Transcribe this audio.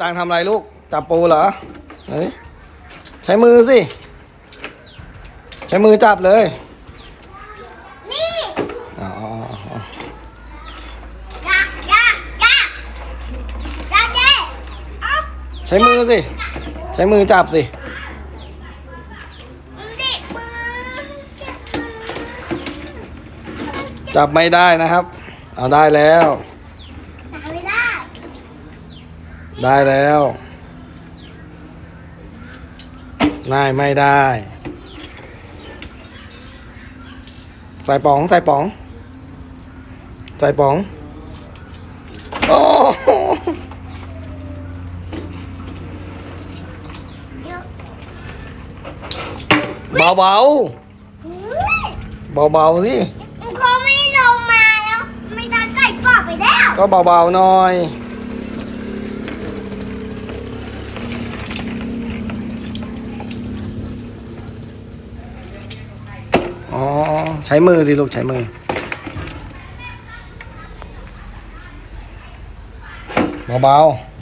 ต่างทำอะไรลูก จับปูเหรอเฮ้ยใช้มือสิ ใช้มือจับเลยนี่อ๋ออ๋ออ๋อยากยากยากยากเจ๊เอาใช้มือสิ ใช้มือจับสิ ดูสิมือเจ็บมือ จับไม่ได้นะครับ เอาได้แล้ว หาไม่ได้ ได้แล้ว ได้ไม่ได้ ใส่ป๋อง ใส่ป๋อง ใส่ป๋อง โอ้โหเดี๋ยวเบาเบาเฮ้ยเบาเบาๆสิเขาไม่ลงมาแล้ว ไม่ได้ใส่กรอบไปแล้ว ก็เบาเบาๆหน่อย อ๋อ ใช้มือสิลูกใช้มือเบาๆ